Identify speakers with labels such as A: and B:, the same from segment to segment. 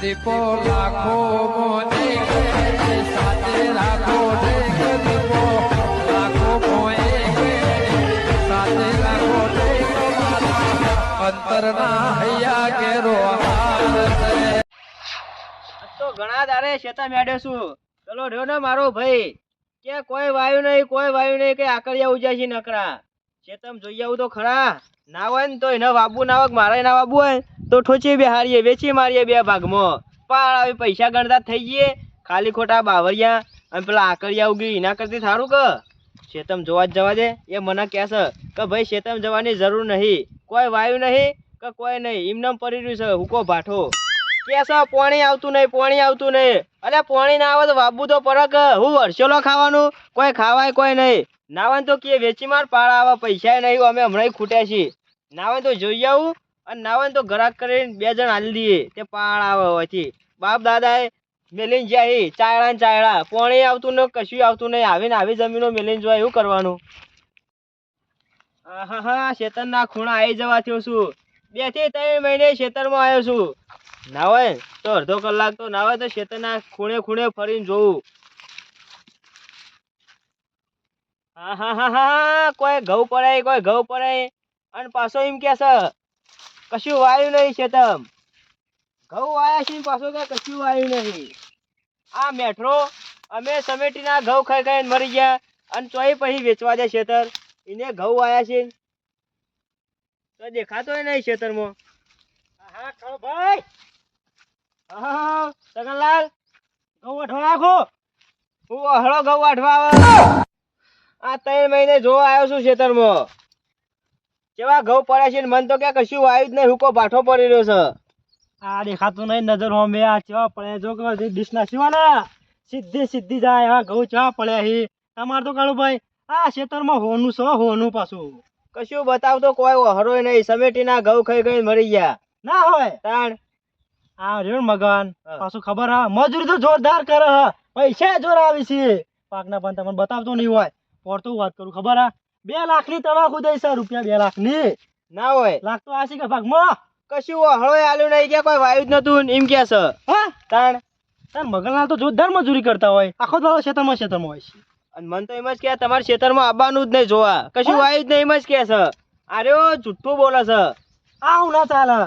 A: દીપો લાખો મોને સાથે રાખો દીપો. લાખો મોએ
B: તો ઘણા દારે શેતા મેળ્યો છું. રહ્યો ને મારો ભાઈ. કે કોઈ વાયુ નહીં, કોઈ વાયુ નહીં, કે આકડિયા ઉજાય છે નકરા શેતમ જોઈ આવું તો ખરા. ના હોય ને તો એના વાબુ, ના હોય મારા મારે ના વાબુ હોય, તો ઠોચી બેહારીએ, વેચી મારીએ બે ભાગમાં. પાળ આવી, પૈસા ગણતા થઈ જઈએ, ખાલી ખોટા બાવરિયા, અને પેલા આકરિયા ઉગી, એના કરતી સારું કે? શેતમ જોવા જ જવા દે, એ મને કહેશે કે ભાઈ શેતમ જવાની જરૂર નહીં, કોઈ વાયુ નહીં કે કોઈ નહીં એમને પડી રહ્યું છે, હુકો ભાઠો. કેસ પોણી આવતું નહીં, પોણી આવતું નહીં. અરે, પોણી ના આવે તો વાબુ તો પરક હું વર્ષેલો ખાવાનું? કોઈ ખાવાય, કોઈ નહીં. નાવાય તો કે વેચી માર, પાળા આવા પૈસા નહીં, અમે હમણાં ખૂટ્યા છીએ. નાવાય તો જોઈ આવું, અને નાવાય તો ઘરાક કરીને બે જણ હાલી દઈએ તે પાળ આવે હોયથી. બાપ દાદાએ મેલીન જાય ચાયડા ને ચાયડા, પાણી આવતું ને કશું આવતું નહીં, આવીને આવી જમીનો મેલીન જોવા એવું કરવાનું. હા હા શેતરના ખૂણા આવી જવા થયો છું બેથી ત્રણ મહિને શેતરમાં આવ્યો છું. ના, તો અડધો કલાક તો ના હોય, તો શેતરના ખૂણે ખૂણે ફરીને જોવું. હા હા હા હા કોઈ ઘઉં પડે કોઈ ઘઉં પડે અને પાછો એમ કે છે, કશું વાયું નહીં ખેતમ ઘઉં વાયા છે પાછો કે કશું વાયું નહીં. આ મેઠરો, અમે સમેટીના ઘઉં ખાઈ ખાઈને મરી ગયા અને ચોય પછી વેચવા દે શેતર. એને ઘઉં વાયા છે તો દેખાતોય નહીં શેતરમાં. હા કાળો ભાઈ. હા સગનલાલ, ઘઉં અઠવા નાખો. હું હળો ઘઉં અઠવા આવે. આ ત્રણ મહિને જોવા આવ્યો છું ખેતરમાં. કેવા ઘઉં પડ્યા છે મન તો કે કશું આવ્યું જ નહીં હુકો ભાઠો પડી રહ્યો છે.
C: આ દેખાતું નહીં નજર હોમે આ ચેવા પડ્યા જો કે ડીશ ના? સિવાના સીધી સીધી જાય એવા ઘઉં ચેવા પડ્યા છે? તમાર તો કાળું ભાઈ આ ખેતરમાં હોનું છે હોનું પાછું.
B: કશું બતાવતો કોઈ હરોય નહીં સમેટીના ઘઉં ખાઈ ખાઈ મરી ગયા.
C: ના હોય.
B: તાણ.
C: આ રેણ મગન પાછું ખબર હા મજૂરી તો જોરદાર કરે હા. પૈસા જોર આવી છે. પાકના પણ તમને બતાવતો નહીં હોય. પડતું વાત કરું ખબર હા બે લાખની તમાકુ દઈ છે રૂપિયા બે લાખની ના
B: હોય.
C: લાખ તો આ છે કે ભાગમાં?
B: કશું હળોય આલ્યું નહીં કે કોઈ વાયુ જ નતું એમ કે છે
C: હા?
B: તાણ.
C: તાણ મગલના તો જોરદાર મજૂરી કરતા હોય. આખો દાડો ખેતરમાં ખેતરમાં હોય છે.
B: અને મન તો એમ જ કે તમારે ખેતરમાં આવવાનું જ નહીં જોવા. કશું વાયુ જ નહીં એમ જ કે છે અરે જુઠ્ઠું બોલે છે.
C: આવું ના ચાલે.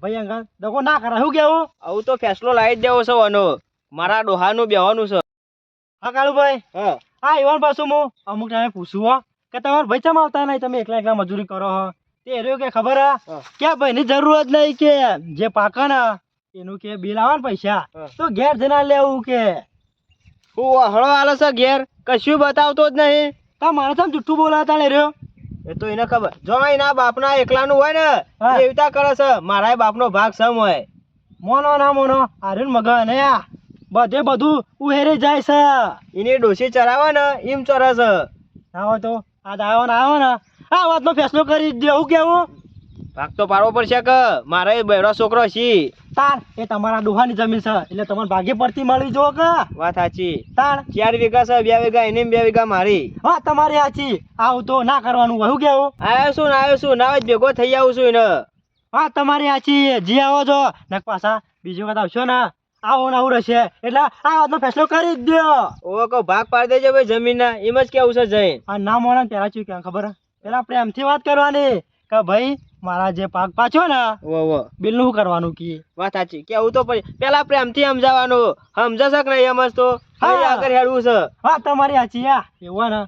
C: ભાઈ અંગા દગો ના કરા શું કેવું
B: આવું તો ફેસલો લાવી જ દેવો છે વાનો મારા ડોહાનું બેવાનું છે.
C: હા કાળુભાઈ
B: હા.
C: હા એવાન પાછું હું અમુક ટાઈમે પૂછું હો કે તમારા ભાઈ ચમ આવતા નહીં? તમે એકલા એકલા મજૂરી કરો હો? તે એર્યો કે ખબર હા. કે ભાઈની જરૂરત નહીં કે જે પાકા ના એનું કે બિલ આવે ને પૈસા. તો ઘેર જના લેવું કે?
B: હું હળો આલો છે ઘેર. કશું બતાવતો જ નહીં.
C: તા મારે તમે જુઠ્ઠું બોલાતા ને રહ્યો?
B: એ તો એને ખબર. જો એના બાપના એકલાનું હોય ને એવતા કરે છે. મારા બાપનો ભાગ સમ હોય.
C: મોનો ના મોનો. આર્યન મગન હે બધે બધું ઉહેરી જાય છે.
B: એની ડોસી ચરાવે ને એમ ચરે છે.
C: હોય તો આ દાવો ને આવો ને. આ વાતનો ફેસલો કરી દેવું કેવું?
B: ભાગ તો પાડવો પડશે કે મારે બહેરો છોકરો છે.
C: તાર એ તમારા ડોહાની જમીન છે એટલે તમને ભાગે પડતી મળી જો કે.
B: વાત સાચી.
C: તાર
B: ચાર વીઘા છે બે વીઘા એને બે વીઘા મારી.
C: હા તમારી સાચી આવું તો ના કરવાનું હોય કેવું?
B: આવ્યો છું ને આવ્યો છું ના ભેગો થઈ આવું છું એને.
C: હા તમારી સાચી જી આવો છો. ને પાછા બીજું વખત આવશો ને. આવો આવું રહેશે. એટલે આ વાતનો ફેસલો કરી જ દો
B: ઓ ભાગ પાડી દેજો ભાઈ જમીનના. એમ જ કેવું છે જઈને
C: આ ના મોણા પેલા શું કેમ ખબર પેલા પ્રેમથી વાત કરવાની કે ભાઈ મારા જે પાક પાછો ને
B: ઓ વો
C: બિલનું કરવાનું કી?
B: વાત સાચી. કેવું તો પછી પેલા પ્રેમથી સમજાવવાનું. સમજશે કે નહીં એમ જ તો?
C: હા.
B: પછી આગળ હેડવું છે.
C: હા તમારી સાચી આ એવું ને.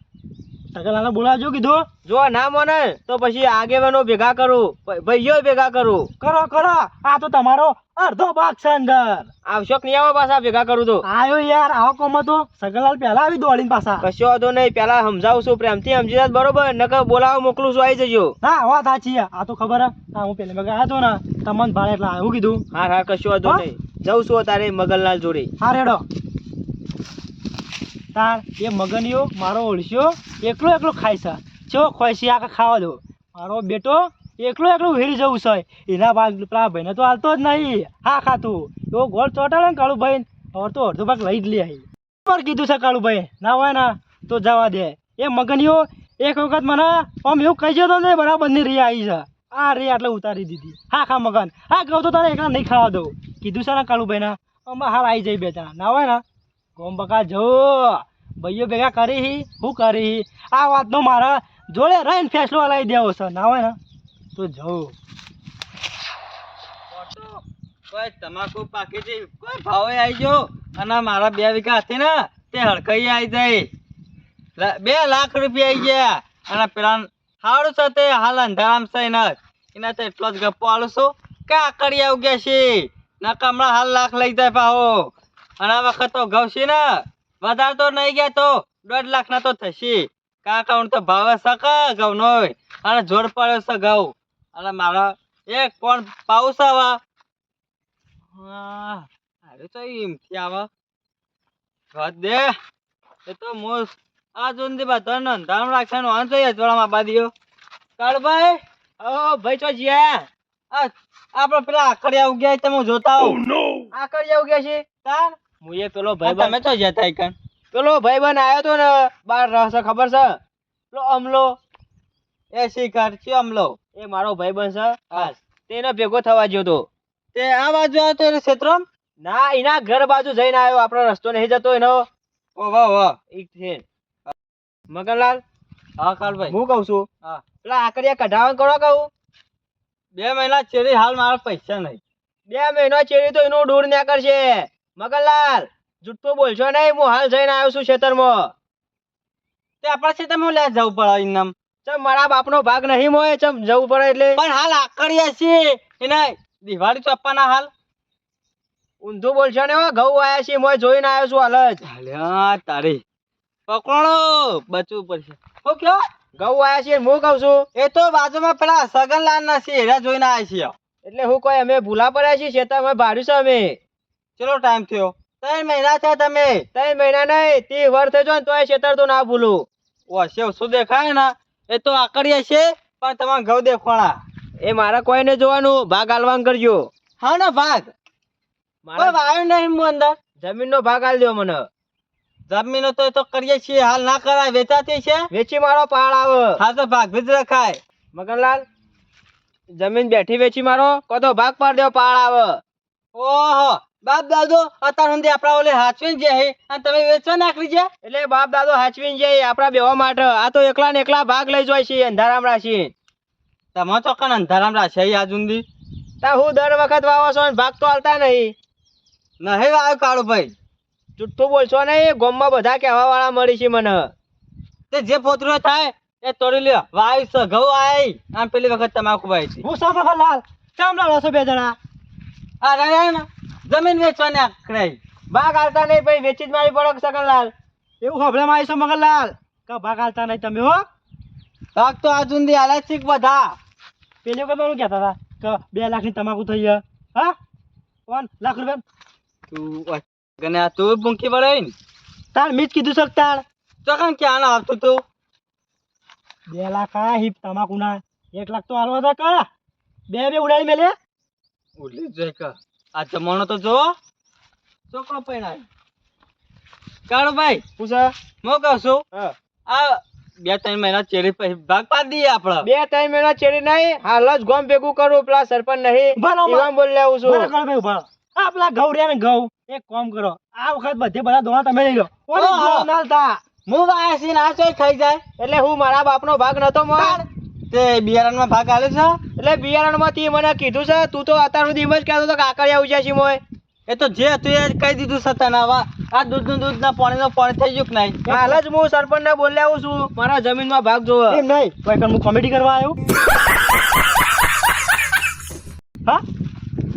C: સગલાને બોલાવજો કીધું?
B: જો ના મને તો પછી આગેવાનો ભેગા કરું. ભાઈઓ ભેગા કરું.
C: કરો કરો. આ તો તમારો અડધો ભાગ છે અંદર.
B: આવશો કે નહીં આવો પાછા? ભેગા કરું તો.
C: આયો યાર આવો કોમ તો સગલાલ પહેલા આવી દોડીને પાછા.
B: કશો વાંધો નહીં પેલા સમજાવું છું પ્રેમથી સમજી જાય તો બરોબર? નકર બોલાવો મોકલું છું આવી જજો.
C: હા વાત સાચી. આ તો ખબર હા. હું પેલા આવ્યો ને તમને ભાડે એટલે આવ્યું કીધું.
B: હા હા કશો વાંધો? નહીં. જઉં છું તારે મગનલાલ જોડે.
C: હા રેડો. તાર, એ મગનિયો મારો ઓળશ્યો એકલો એકલો ખાય છે. ચો ખોય છે ખાવા દો. મારો બેટો એકલો એકલો હેરી જવું છે. એના ભાગ, પેલા ભાઈને તો હાલતો જ નહીં. હા, ખાતું. એવો ગોળ ચોટાડે ને કાળુભાઈ હવે તો અડધો ભાગ લઈ જ લે પર કીધું છે કાળુભાઈ, ના હોય ના, તો જવા દે. એ મગનિયો એક વખત મને આમ એવું કહી જતો ને, બરાબરની રહી આવી છે. આ રે આટલે ઉતારી દીધી. હા, ખા મગન. હા, કહું તો તને એકલા નહીં ખાવા દઉં. કીધું છે ને કાળુભાઈ ના અમે હાલ આવી જઈ બે જણા ના હોય ને ગોમ બકા જો, ભાઈઓ ભેગા કરી, હી હું કરી. હી આ વાતનો મારા જોડે રહીને ફેસલો હલાવી દેવો છે. ના હોય ને? તો જવું
D: કોઈ તમાકુ પાકી જઈ કોઈ ભાવે આવી ગયો? અને મારા બે વીઘા હતી ને, તે હડકાઈ આવી જાય બે લાખ રૂપિયા આવી ગયા. અને પેલા સારું છે તે, હાલ અંધારામ છે એના. એના તો એટલો જ ગપ્પો આલું છું. કે આકડી આવું ગયા છે? નકા હમણાં હાલ લાખ લઈ જાય પાહો. અને આ વખત તો ઘઉં ને વધારે તો નહીં ગયા તો દોઢ લાખ ના તો થશે. કાકા તો ભાવે શકે ઘઉં નો અને જોર પડ્યો છે ઘઉં. અને મારા એક પણ પાઉસ આવા અરે તો એમથી આવે ઘર દે. એ તો મોસ આ જોન બધા અંધારામ રાખશે ને વાંચો અજવાળામાં બાદીઓ. કાળભાઈ ઓ ભાઈ ચો જ્યા. પેલા આકડિયા ઉગ્યા તમે જોતા હો આકડિયા ઉગ્યા છે તાર. હું પેલો ભાઈ તમે તો જતા કન. પેલો ભાઈ બન આવ્યો તો ને બાર રહેશે ખબર છે? પેલો અમલો. એ શિકાર છે અમલો. એ મારો ભાઈ બન છે ખાસ તેનો ભેગો થવા ગયો તો. તે આ બાજુ આવ્યો તો ક્ષેત્રમાં? ના એના ઘર બાજુ જઈને આવ્યો. આપણો રસ્તો નહીં જતો એનો. ઓ વાહ વાહ. ઈ છે. મગનલાલ? હા કાલભાઈ. હું કહું છું? હા. પેલા આકડિયા કઢાવણ કરો કહું. બે મહિના ચેરી હાલ મારા પૈસા નહીં. બે મહિના ચેરી તો એનું દૂર ના કરશે. મગનલાલ જુઠ્ઠું બોલશો નહીં હું હાલ જઈને આવ્યો છું ખેતરમાં. તે આપણા ખેતરમાં લે જવું પડે ઇનામ ચમ મારા બાપનો ભાગ નહીં મોય ચમ જવું પડે એટલે? પણ હાલ આકડિયા છે એને દિવાળી ચોપ્પાના હાલ. ઊંધું બોલશો ને ઘઉં આવ્યા છીએ મોય જોઈને આવ્યો છું હાલ જ. અલ્યા તારી. પકડો બચવું પડશે. હું કયો? ઘઉં આવ્યા છે હું કહું છું? એ તો બાજુમાં પેલા સગનલાલ ના છે એરા જોઈને આવ્યા છીએ. એટલે હું કોઈ અમે ભૂલા પડ્યા છીએ છતાં અમે ભાડ્યું છે અમે. ચલો ટાઈમ થયો? ત્રણ મહિના થયા તમે. ત્રણ મહિના નહીં તી વર થઈ જો ને તોય છેતર તો ના ભૂલું. ઓ શેવ શું દેખાય ને એ તો આકડીએ છે પણ તમારે ઘઉં દેખવાના. એ મારે કોઈને જોવાનું ભાગ હાલવાન કરજો. હા ને ભાગ? કોઈ વાયો નહીં હું અંદર. જમીનનો ભાગ આલ દો મને. જમીનો તો એ તો કરીએ છીએ હાલ ના કરાય વેચાતી છે? વેચી મારો પાળ આવે. હા તો ભાગ ભીજ રખાય મગનલાલ જમીન બેઠી વેચી મારો કો ભાગ પાડ દેવો પાળ આવે. ઓહો બાપ દાદો અત્યાર સુધી આપણા ઓલે હાચવીને જે હે અને તમે વેચવા નાખી છે એટલે બાપ દાદો હાચવીને જાય આપણા બેવા માટે. આ તો એકલા ને એકલા ભાગ લઈ જાય છે અંધારામ રાશી તમે તો કણ અંધારામ રાશે આ સુધી તા હું દર વખત વાવો છો ને ભાગ તો હાલતા નહીં. નહીં વાવ કાળુ ભાઈ. જુઠ્ઠું બોલશો નહીં ગોમમાં બધા કહેવા વાળા મળી છે મને. તે જે પોતરો થાય એ તોડી લ્યો. વાય છે ઘઉં આઈ આમ પેલી વખત તમાકુ ભાઈ છે.
C: હું સાફ લાલ ચામડા છો બે જણા.
D: આ રહ્યા ને? જમીન વેચવાને આકડાઈ ભાગ હાલતા નહીં ભાઈ વેચી જ મારી પડો સગનલાલ
C: એવું હોભલે મારી છો મગનલાલ ક ભાગ હાલતા નહીં તમે હો?
D: ભાગ તો આજુ જુંદી હાલે છે બધા.
C: પેલી વખત મને કહેતા હતા કે બે લાખની તમાકુ થઈ ગયા. હા? કોણ લાખ રૂપિયા.
D: તું ગને તું bunકી પડે ને.
C: તાર મીજ કીધું શક કે તાર?
D: તો કણ ક્યાં આવતું તું?
C: બે લાખ આ હિપ તમાકુના. એક લાખ તો હાલવા હતા કા. બે બે ઉડાડી મેલે.
D: ઉડલી જાય કે. આ જમાનો તો જો છોકરો પૈણાય કાળો ભાઈ
C: પૂછા
D: મો કહું છું આ બે ત્રણ મહિના ચેરી પછી ભાગ પાડી દઈએ આપડે. બે ત્રણ મહિના ચેરી નહીં હાલ જ ગોમ ભેગું કરું પેલા સરપંચ નહીં
C: બરાબર.
D: બોલ લેવું
C: બરાબર ભાઈ ઊભા આ પેલા ગૌડિયા ને ઘઉં એક કામ કરો આ વખત બધે બધા દોણા તમે લઈ લો. ઓલી
D: ઓહો.
C: ઘઉં ના હાલતા.
D: હું વાયા છે આ ચોય ખાઈ જાય. એટલે હું મારા બાપનો ભાગ નતો માર. તે બિયારણમાં ભાગ આલ્યો છે. એટલે બિયારણમાંથી મને કીધું છે તું તો અત્યાર સુધી એમ જ કહેતો હતો કે આકડિયા ઉજ્યા છે મોય એ તો જે હતું એ કહી દીધું છે તને આ દૂધનું દૂધ ના પાણીનું પાણી થઈ ગયું કે નહીં? હાલ જ હું સરપંચને બોલ્યા આવું છું. મારા જમીનમાં ભાગ જોવો.
C: એમ નહીં. કોઈ હું કોમેડી કરવા આવ્યો? હા?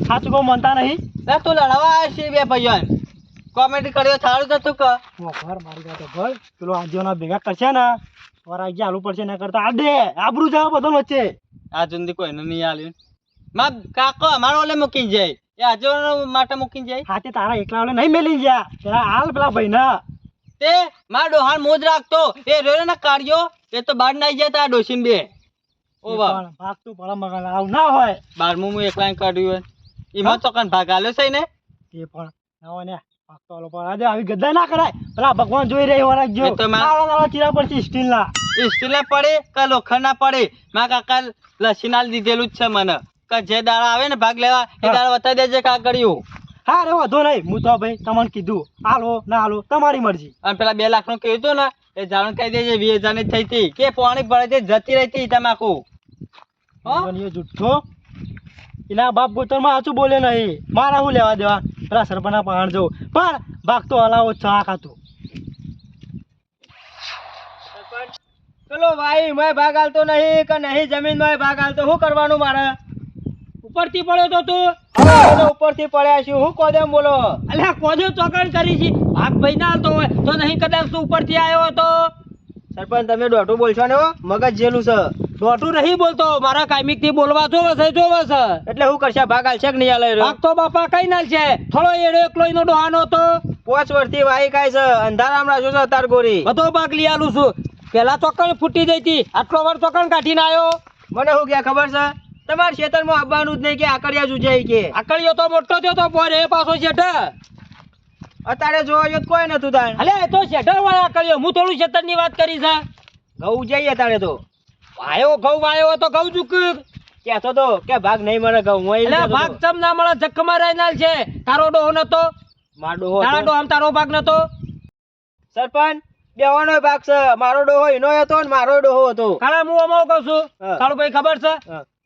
C: સાચું કહું મનતા નહીં?
D: ના તું લડવા આવ્યો છે બે ભાઈઓ કોમેડી કર્યો થાળું તો તું કર
C: ઓ મારી ગાતો ઘર. પેલો આજીઓના ભેગા કરશે ને? મારા ગયા આલુ પડશે ના કરતા. આ દે આબરૂ જાવ બધો વચ્ચે.
D: આ જુંદી કોઈને નહીં આલ્યું માં કાકો અમારો ઓલે મૂકી જાય. એ આજે માટે મૂકી જાય.
C: હાથે તારા એકલા ઓલે નહીં મેલી ગયા. પેલા હાલ પેલા ભાઈ ના
D: તે માર ડોહાણ મોજ રાખતો. એ રેરે ના કાઢ્યો એ તો બાર નાઈ જાય આ ડોસીન બે. ઓ વાહ.
C: ભાગતું ભલા મગન આવું ના હોય.
D: બારમું હું એકલા કાઢ્યું હોય. એમાં તો કણ ભાગ આલ્યો છે ને?
C: એ પણ ના હોય ને.
E: ભાગ તો આજે આવી ગદ્દાઈ ના કરાય. પેલા ભગવાન જોઈ રહી હોરા જો
D: એ તો માં-
E: નાવા નાવા ચીરા પડશે સ્ટીલના.
D: સ્ટીલ ના પડે કે લોખંડ ના પડે? મારા કાકા લસીનાલ દીધેલું જ છે મને. કે જે દાડા આવે ને ભાગ લેવા એ. દાડા બતાવી દેજે કાકડિયું
E: હા રે વાંધો નહીં. હું તો ભાઈ તમને કીધું. હાલો ના હાલો તમારી મરજી.
D: અને પેલા બે લાખનું કહ્યું હતું ને એ જાણ કહી દેજે વીસ હજારની થઈ હતી. કે પાણી ભરે છે જતી રહી હતી તમાકુ?
E: જુઠ્ઠો. એના બાપ ગોતરમાં આચું બોલે નહીં. મારા હું લેવા દેવા? પેલા સરપંચના પહાણ જવું પણ ભાગતો હલાવો ચા ખાતું
D: ચલો ભાઈ મેં ભાગ હાલતો નહીં કે નહીં જમીનમાં ભાગ હાલતો શું કરવાનું મારે?
E: ઉપરથી પડ્યો તો તું?
D: ઉપરથી પડ્યા છું હું કોદેમ બોલો?
E: અલ્યા કોદે ચોકડ કરી છે? ભાગ ભાઈ ના હાલતો હોય તો નહીં કદાચ તું ઉપરથી આવ્યો હતો
D: સરપંચ તમે દોઢું બોલશો ને મગજ જેલું છે.
E: દોઢું નહીં બોલતો. મારા કાયમિકથી બોલવા જોવે છે જોવે છે
D: એટલે શું કરશે? ભાગ આલશે કે નહીં આલે
E: ભાગ તો બાપા કઈ ના છે થોડો એડો એકલો નો ડોહાનો તો
D: પોચ વર્ષથી વાઈ ખાય છે. અંધારામ રાજો છે તાર ગોરી.
E: બધો ભાગ લઈ આલું છું. પેલા ચોકણ ફૂટી જઈ હતી. આટલો વાર ચોકણ કાઢીને આવ્યો
D: મને શું ક્યાં ખબર છે? તમારા ખેતરમાં આવવાનું જ નહીં કે આકડિયા જુજાઈ કે.
E: આકડિયો તો મોટો થયો તો પોર એ પાછો શેઠ
D: અત્યારે જોવા કોઈ નતું તાણ.
E: અલે એ તો શેઠ વાળા આકડિયો. હું થોડું શેતરની વાત કરી છે.
D: ઘઉં જઈએ તારે તો.
E: વાયો ઘઉં વાયો તો ઘઉં ચૂક્યું
D: કહેતો તો કે ભાગ નહીં મળે ઘઉં હું
E: એટલે ભાગ. ચમ ના મળે? જખમાં રહેનાર છે. તારો ડોહો નતો.
D: મારો ડોહો
E: તારા
D: હતો.
E: ડોહામાં તારો ભાગ નતો.
D: સરપંચ બેવાનો ભાગ છે. મારો ડોહો એનો હતો ને મારો ડોહો હતો.
E: કાલે હું અમો કહું છું. તારું ભાઈ ખબર છે?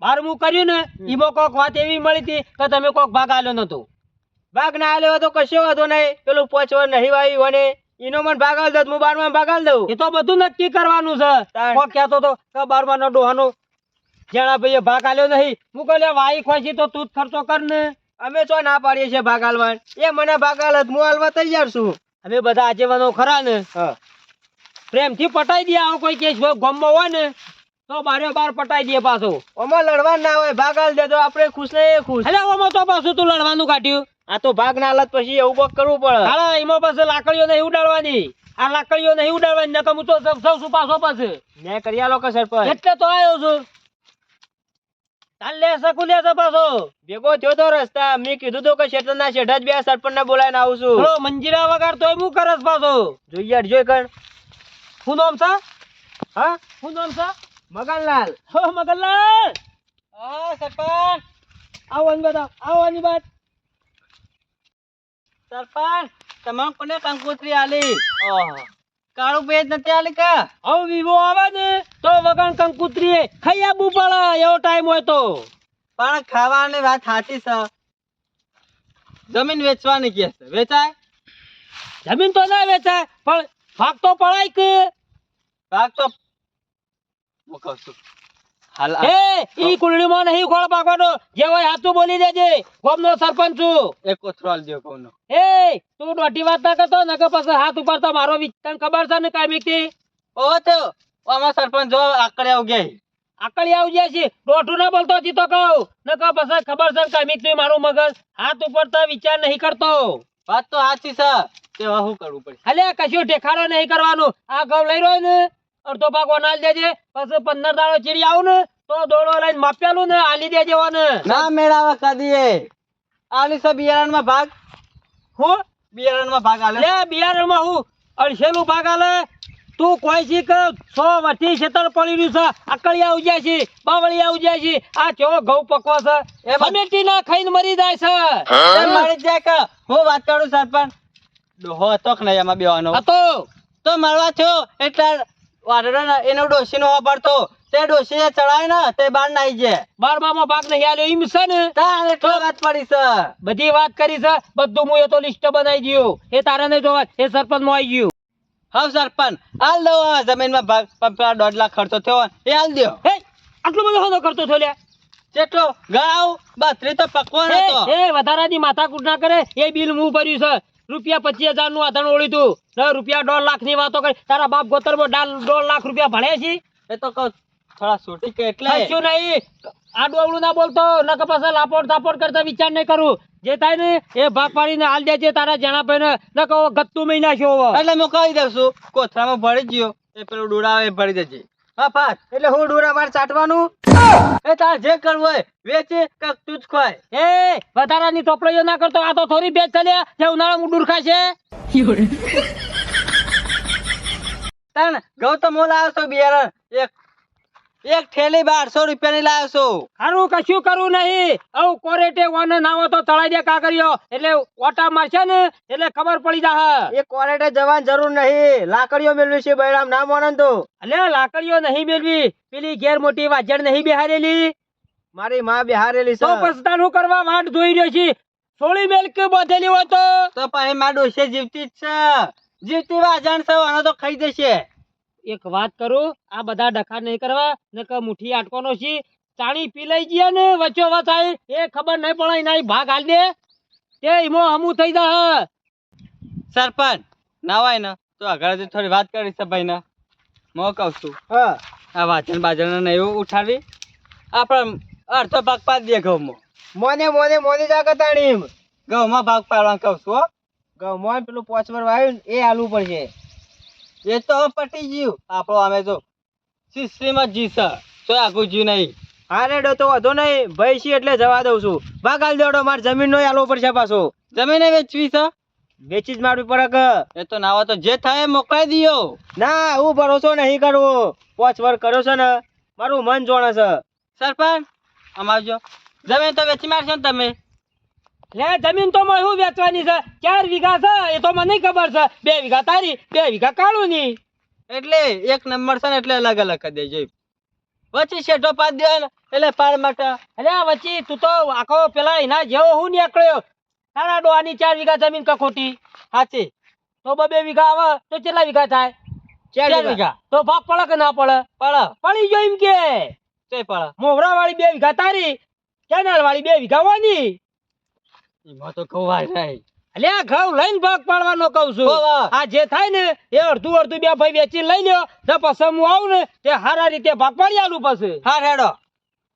E: બાર હું કર્યું ને ઈમો કોક વાત એવી મળી હતી કે તમે કોક ભાગ આલ્યો નતો.
D: ભાગ ના આલ્યો તો કશો હતો નહીં. પેલું પોચવા નહીં વાવી વને એનો મને ભાગ આલ દઉં હું બારમાં ભાગાલ દઉં.
E: એ તો બધું નક્કી કરવાનું છે. કોક કહેતો તો કે બારમા નો ડોહાનો જેણા ભાઈએ ભાગ આલ્યો નહીં. હું કહે વાઈ ખોસી તો તું જ ખર્ચો કર ને.
D: અમે ચો ના પાડીએ છીએ ભાગ આલવા એ મને ભાગ આલત હું આલવા તૈયાર છું.
E: અમે બધા આગેવાનો ખરા ને. પ્રેમથી પટાઈ દે આવો કોઈ કેસ ગામમાં હોય ને તો બારે બાર પટાઈ દે પાછો.
D: ઓમાં લડવા ના હોય ભાગ આલ દે તો આપણે ખુશ ને ખુશ.
E: એટલે ઓમાં તો પાછું તું લડવાનું કાઢ્યું.
D: આ તો ભાગ ના હાલત પછી એવું કરવું પડે.
E: હા એમાં પાછું લાકડીઓ નહીં ઉડાડવાની. આ લાકડીઓ નહીં ઉડાડવાની નકર હું તો સૌ સૌ છું પાછો પાછું.
D: મેં કરી આલો કે સરપંચ.
E: એટલે તો આવ્યો છું. તાલ લે શકું લે છે પાછો.
D: ભેગો થયો તો રસ્તા. મેં કીધું તો કે શેઠ ના શેઠ જ બે સરપંચ ને બોલાવીને આવું છું.
E: થોડો મંજીરા વગાડ તોય હું કરસ પાછો.
D: જોઈએ જોઈ કર
E: શું નામ છે?
D: હા?
E: શું નામ છે?
D: મગનલાલ.
E: હો મગનલાલ!
D: હા સરપંચ.
E: આવો બાદ આવો. બાદ
D: સરપંચ તમામ કોને કંકોત્રી આલી? કાળું પેજ નથી આલી કા?
E: હવે વિવો આવે ને તો વગણ કંકુત્રી ખાઈ આબુ પડે એવો ટાઈમ હોય તો.
D: પણ ખાવાની વાત સાચી છે. જમીન વેચવાની કે છે. વેચાય?
E: જમીન તો ના વેચાય પણ ભાગ તો પડાય કે?
D: ભાગ તો હું કહું છું.
E: એ ઈ કુંડળીમાં નહીં ખોળ પાકવાનો જે હોય સાચું બોલી દેજે. ગામનો સરપંચ છું.
D: એક કોથળો આલી દ્યો
E: એ તું દોઢી વાત ના કરતો નકર પછી હાથ ઉપર તો મારો વિચ- ખબર છે ને કાયમિકથી
D: ઓ તો આમાં સરપંચ જો આકડે ઉગે
E: આકડી આવી જાય છે. દોઢું ના બોલતો હજી તો કહું. નકર પછી ખબર છે ને કાયમિક મારું મગજ. હાથ ઉપર તો વિચાર નહીં કરતો.
D: વાત તો સાચી છે. તે હવે કરવું પડે
E: અલે કશું ઠેકાણો નહીં કરવાનું. આ ઘઉં લઈ રહ્યો ને. અડધો ભાગ ઓનાલ દેજે પછી પંદર દાડો ચીડી આવું ને તો દોડો લઈને માપેલું ને આલી દેજે ને
D: ના મેળાવા કદીએ આલી સબ બિયારણમાં ભાગ?
E: હું?
D: બિયારણમાં ભાગ આલે
E: લે બિયારણમાં હું અડસેલું ભાગ આલે. તું કોઈ શી કે સો વટી ખેતર પડી રહ્યું છે. આકળિયા ઉજ્યા છે બાવળિયા ઉજ્યા છે. આ કેવો ઘઉં પકવો છે.
D: એ
E: સમેટી ના ખાઈને મરી જાય છે.
D: મારી જાય કે હું વાત કરું સરપંચ? ડોહો હતો કે નહીં એમાં બેવાનો
E: આ તો
D: તો મારવા થયો. એટલે વાડરો ને એનો ડોસી નો પડતો તે. ડોશી ચડાય ને તે બાર નાઈ જાય.
E: બારમામાં ભાગ નહીં આલ્યો એમ છે ને?
D: તાર એટલો વાત પડી છે.
E: બધી વાત કરી છે બધું હું એ તો લિસ્ટ બનાવી ગયું. એ તારે નહીં જોવા એ સરપંચમાં આવી ગયું.
D: હા સરપંચ હાલ દો જમીન જમીનમાં ભાગ દોઢ લાખ ખર્ચો થયો એ હાલ દો
E: હે આટલો બધો હોનો કરતો થયો લ્યા
D: જેટલો ગાવ બત્રી તો પકવાનો
E: એ
D: હતો.
E: એ વધારાની માથાકૂટ ના કરે એ બિલ હું ભર્યું છે. રૂપિયા પચીસ હજારનું આધાર ઓળ્યું તું રૂપિયા દોઢ લાખની વાતો કરી. તારા બાપ ગોતર દોઢ લાખ રૂપિયા ભણે છે?
D: એ તો થોડા છૂટી કે એટલે.
E: કશું નહીં. આડું અવળું ના બોલતો. નકર પછી લાપોડ તાપોડ કરતા વિચાર નહીં કરું. જે થાય ને એ ભાગ પાડીને હાલ દેજે તારા જણા ભાઈ ને નકર ગત્તુ મહિના છો
D: એટલે હું કહી દઉં છું કોથળામાં ભરી ગયો. એ પેલું ડોડા એ ભરી દેજે. હા એટલે હું ડોરા માર ચાટવાનું? એ તાર જે કરવું હોય વેચે કે તું જ ખોય.
E: એ વધારાની ટોપડીઓ ના કરતો આ તો થોડી બેચ ચાલ્યા જે ઉનાળામાં ડુરખા છે.
D: તણ ગૌતમ લાવ્યો છું બિયારણ. એક એક થેલી બારસો રૂપિયાની લાવ્યો છું.
E: હારું કશું કરવું નહીં. આવું કોરેટે વાને નાવો તો તળાઈ દે કાકરીઓ એટલે ઓટા મારશે ને એટલે ખબર પડી જાહ.
D: એ કોરેટે જવાની જરૂર નહીં. લાકડીઓ મેળવી છે બૈરામ. ના મોનન તો
E: અલે લાકડીઓ નહીં મેળવી. પેલી ઘેર મોટી વાજણ નહીં બિહારેલી?
D: મારી માં બિહારેલી
E: તો
D: છે
E: પછી તારું કરવા વાટ જોઈ રહ્યો છે? સોળી મેલક બાંધેલી હોય તો?
D: તો પણ માર ડોશે જીવતી જ છે. જીવતી વાજણ છે આનો તો ખાઈ જશે.
E: એક વાત કરું આ બધા ડખા નહીં કરવા નકર મુઠ્ઠી આટકવાનો છે ચાણી પી લઈ ગયા ને વચ્ચો વચ આવી એ ખબર નહીં પડે એના ભાગ હાલ દે તે ઈમો હમું થઈ જા
D: સરપંચ નાવાય ને તો આગળ થોડી વાત કરી છે ભાઈ ને મો કહું છું
B: હા.
D: આ વાંચન બાજન ને એવું ઉઠાવી. આપણે અડધો ભાગ પાડી દે ઘઉં
B: મોને મોને મોને જા કતાણી
D: ઘઉંમાં ભાગ પાડવાનું કહું છું ઘઉં
B: ગમોન પેલું પોચવર વાયું એ આલવું પડશે.
D: એ તો પટી ગયું. આપણો અમે તો સિસ્ટમ જ જીશે તો આખું જ્યું નહીં.
B: હા રેડો તો વધો નહીં. ભાઈ છી એટલે જવા દઉં છું. ભાગાલ દેડો મારે જમીનનો આલવો પડશે પાછો.
D: જમીને વેચવી છે?
B: વેચી જ મારવી પડે કે
D: એ તો નાવા તો જે થાય મોકલાઈ દિયો.
B: ના હું ભરોસો નહીં કરવો પોચ વર કર્યો છે ને મારું મન જોણે છે.
D: સરપંચ અમારજો જમીન તો વેચી મારશો ને તમે.
E: લે જમીન તો મોય શું વેચવાની છે? ચાર વીઘા છે એ તો મને ખબર છે. બે વીઘા તારી બે વીઘા કાળું ની
D: એટલે એક નંબર છે ને એટલે અલગ અલગ કરી દેજો વચ્ચે શેઠો પાડી દે એટલે પાર માટે.
E: અરે વચ્ચે તું તો આખો પેલા એના જેવો હું નીકળ્યો. તારા ડોહાની ચાર વીઘા જમીન કખોટી ખોટી?
D: સાચી.
E: તો બે વીઘા આવે તો કેટલા વીઘા થાય?
D: ચાર વીઘા.
E: તો ભાગ પડે કે ના પડે?
D: પડ.
E: પડી ગયો એમ કે.
D: પડે પડ.
E: મોગરા વાળી બે વીઘા તારી. કેનાલ વાળી બે વીઘા વાની
D: એમાં તો ખવાય નહીં
E: અલ્યા ઘઉં લઈને ભાગ પાડવાનો કહું છું. આ જે થાય ને એ અડધું અડધું બે ભાઈ વેચી લઈ લ્યો ને પછી હું આવું ને તે હારા રીતે ભાગ પાડી આલું પછી.
D: હા હેડો.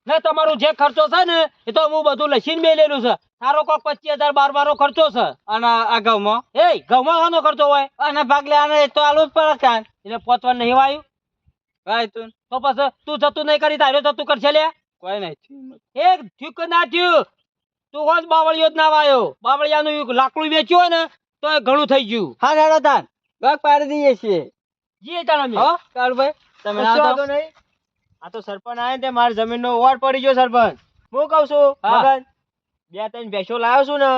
E: ને તમારું જે ખર્ચો છે ને એ તો હું બધું લસીને મેલેલું છે. તારો કોક પચીસ હજાર બાર બારો ખર્ચો છે.
D: અને આ ઘઉંમાં?
E: એ ઘઉંમાં શાનો ખર્ચો હોય?
D: અને ભાગ લેવાનો તો આલુ જ પડે કાન
E: એટલે પોતવા નહીં વાયું?
D: તું.
E: તો પછી તું જતું નહીં કરી તારે જતું કરશે લે.
D: કોઈ નહીં
E: એક થયું કે ના થયું. તું હોજ બાવળિયો જ ના વાયો. બાવળિયાનું લાકડું વેચ્યું હોય ને તો એ ઘણું થઈ ગયું.
D: હા હેડો તાન. ભાગ પાડી દઈએ છીએ.
E: જી તાણા
D: હો કાળભાઈ તમે ના
B: તો નહીં. આ તો સરપંચ આયા તે મારી જમીનનો ઓર પડી ગયો સરપંચ. હું કહું છું મગન બે ત્રણ ભેંસો લાવ્યો છું ને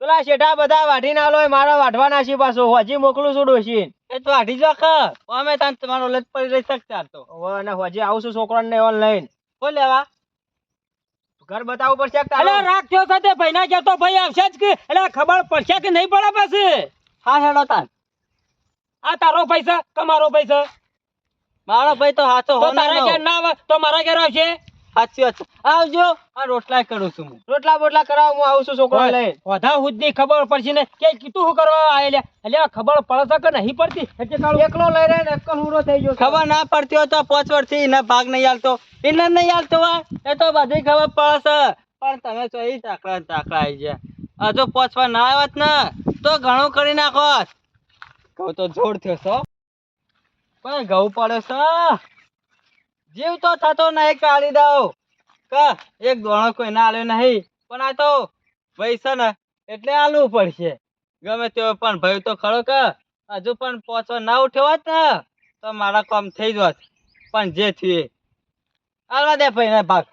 B: પેલા શેઠા બધા વાઢી ના હોય મારા વાઢવાના છે પાછો. હજી મોકલું છું ડોશી
D: એ તો વાઢી જો અમે તાન તમારો લત પડી રહી શકતા તો.
B: અને હજી આવું છું છોકરાને ઓનલાઈન
D: કોઈ લેવા.
B: ઘર બતાવવું પડશે તારું?
E: રાખ્યો સાથે ભાઈ ના તો ભાઈ આવશે જ કે. એટલે ખબર પડશે કે નહીં પડે પછી?
D: હા હેડો તાર.
E: આ તારો પૈસા તમારો પૈસા?
D: મારો ભાઈ તો હાથો
E: તો તારા ઘેર ના આવે તો મારા ઘેર આવશે?
D: સાચી વાત આવજો. આ રોટલા કરું છું હું.
B: રોટલા બોટલા કરાવ હું આવું છું છોકરા લઈને.
E: વધા ખબર પડશે ને. કે કીધું શું કરવા આવેલા એટલે ખબર પડે છે કે નહીં પડતી? એટલે
B: એકલો લઈ રહે ને એકલ હુરો થઈ ગયો
D: ખબર ના પડતી હોય તો પાંચ વર્ષથી એના ભાગ નહીં આલતો એને નહીં આલતો હોય એ તો બધી ખબર પડે છે પણ તમે તો એ તાકડા તાકડા આવી ગયા. હજુ પહોંચવા ના આવત ને તો ઘણું કરી નાખો કહું તો જોડ થયો છો પણ ઘઉં પડે છે. જીવ તો થતો નહીં, કાઢી દઉં. ક, એક દોણો કોઈ ના આલ્યો નહીં, પણ આ તો પૈસા ને, એટલે આલવું પડશે. ગમે તેઓ પણ ભાઈ તો ખરો કે. હજુ પણ પોચો ના ઉઠ્યો હોત ને, તો મારા કામ થઈ જોત. પણ જે થયું એ. આલવા દે ભાઈ ભાગ.